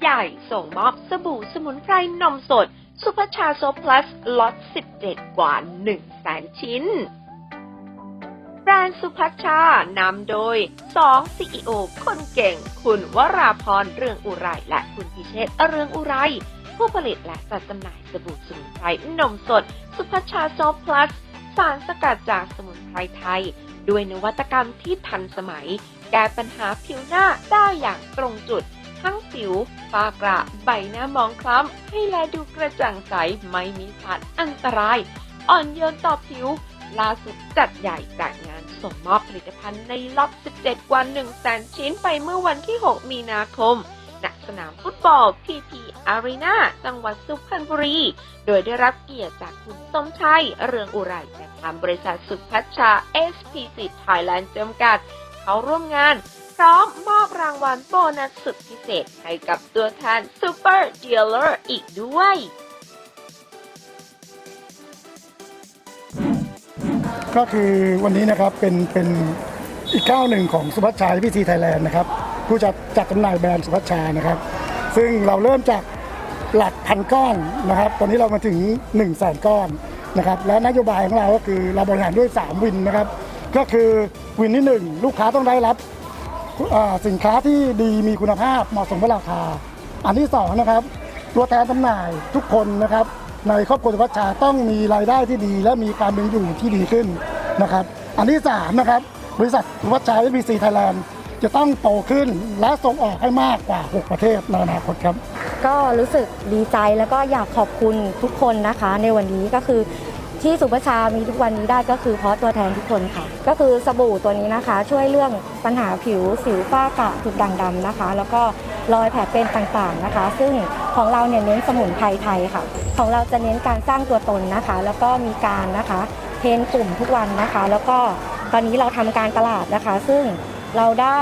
ใหญ่ ส่งมอบสบู่สมุนไพรนมสด สุพัชาโซพลัสล็อต 17 กว่า 1 แสนชิ้น แบรนด์สุพัชานำโดย 2 CEO คนเก่ง คุณวราพรเรืองอุไรและคุณพิเชษเรืองอุไร ผู้ผลิตและจัดจำหน่ายสบู่สมุนไพรนมสด สุพัชชาโซพลัส สารสกัดจากสมุนไพรไทยด้วยนวัตกรรมที่ทันสมัย แก้ปัญหาผิวหน้าได้อย่างตรงจุด ทั้งสิวฝ้ากระ ใบหน้ามองคล้ำ ให้แลดูกระจ่างใส ไม่มีสารอันตราย อ่อนโยนต่อผิว ล่าสุดจัดใหญ่จากงานส่งมอบผลิตภัณฑ์ในล็อต17 กว่า1แสนชิ้นไปเมื่อวันที่ 6 มีนาคมณสนามฟุตบอล PP Arena จังหวัดสุพรรณบุรี โดยได้รับเกียรติจากคุณสมชัย เรืองอุไรจากทางบริษัทสุพัชชา SPC Thailand จำกัด เขาร่วมงาน พร้อมมอบรางวัลโบนัสสุดพิเศษให้กับตัวแทน Super Dealer อีกด้วยก็คือวันนี้นะครับเป็นเป็นอีกก้าวหนึ่งของสุพัชชาพิธีไทยแลนด์นะครับผู้จัดจัดจำหน่ายแบรนด์สุพัชชานะครับ ซึ่งเราเริ่มจากหลักพันก้อนนะครับ ตอนนี้เรามาถึง1นึ่งแสนก้อนนะครับและนโยบายของเราก็คือเราบริหารด้วย 3 วินนะครับ ก็คือวินที่ 1 ลูกค้าต้องได้รับ สินค้าที่ดีมีคุณภาพเหมาะสมกับราคา อันที่สองนะครับตัวแทนจำหน่ายทุกคนนะครับ ในครอบครัวสุพัชชาต้องมีรายได้ที่ดี และมีการเป็นอยู่ที่ดีขึ้นนะครับ อันที่สามนะครับบริษัทสุพัชชา SBC Thailand จะต้องโตขึ้นและส่งออกให้มากกว่า 6 ประเทศในอนาคตครับ ก็รู้สึกดีใจแล้วก็อยากขอบคุณทุกคนนะคะ ในวันนี้ก็คือ ที่สุภาชามีทุกวันนี้ได้ก็คือเพราะตัวแทนทุกคนค่ะ ก็คือสบู่ตัวนี้นะคะ ช่วยเรื่องปัญหาผิวสิวฝ้ากระจุดด่างดำนะคะ แล้วก็รอยแผลเป็นต่างๆนะคะ ซึ่งของเราเนี่ยเน้นสมุนไพรไทยค่ะ ของเราจะเน้นการสร้างตัวตนนะคะ แล้วก็มีการนะคะเทรนกลุ่มทุกวันนะคะ แล้วก็ตอนนี้เราทำการตลาดนะคะ ซึ่งเราได้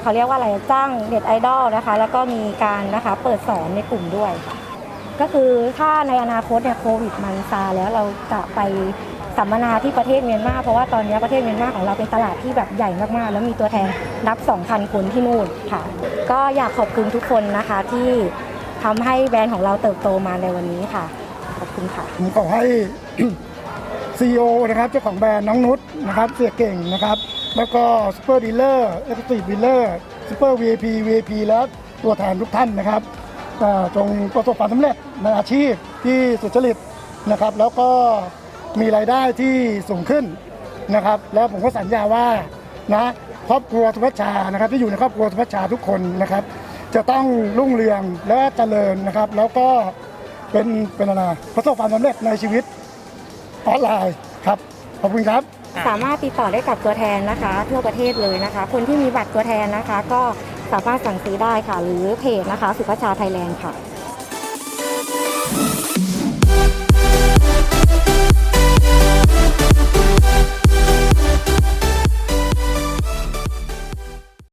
เขาเรียกว่าอะไรจ้างเน็ตไอดอลนะคะ แล้วก็มีการนะคะเปิดสอนในกลุ่มด้วยค่ะ ก็คือถ้าในอนาคตเนี่ยโควิดมันซาแล้วเราจะไปสัมมนาที่ประเทศเมียนมาเพราะว่าตอนนี้ประเทศเมียนมาของเราเป็นตลาดที่แบบใหญ่มากๆ แล้วมีตัวแทนนับ 2,000 คนที่นู่นค่ะ ก็อยากขอบคุณทุกคนนะคะที่ทำให้แบรนด์ของเราเติบโตมาในวันนี้ค่ะ ขอบคุณค่ะผมขอให้ CEO นะครับเจ้าของแบรนด์น้องนุชนะครับเสียเก่งนะครับ แล้วก็ซูเปอร์ดีลเลอร์เอ็กซ์ตรีดีลเลอร์ซูเปอร์ VIP VIP และตัวแทนทุกท่านนะครับ จงประสบความสำเร็จในอาชีพที่สุจริตนะครับ แล้วก็มีรายได้ที่สูงขึ้นนะครับ แล้วผมก็สัญญาว่านะครอบครัวสุพัชชานะครับ ที่อยู่ในครอบครัวสุพัชชาทุกคนนะครับ จะต้องรุ่งเรืองและเจริญนะครับ แล้วก็เป็นเป็นอะไรประสบความสำเร็จในชีวิตออนไลน์ครับขอบคุณครับ สามารถติดต่อได้กับตัวแทนนะคะ ทั่วประเทศเลยนะคะ คนที่มีบัตรตัวแทนนะคะ ก็ สามารถสั่งซื้อได้ค่ะ หรือเพจนะคะ สุภาชาไทยแลนด์ค่ะ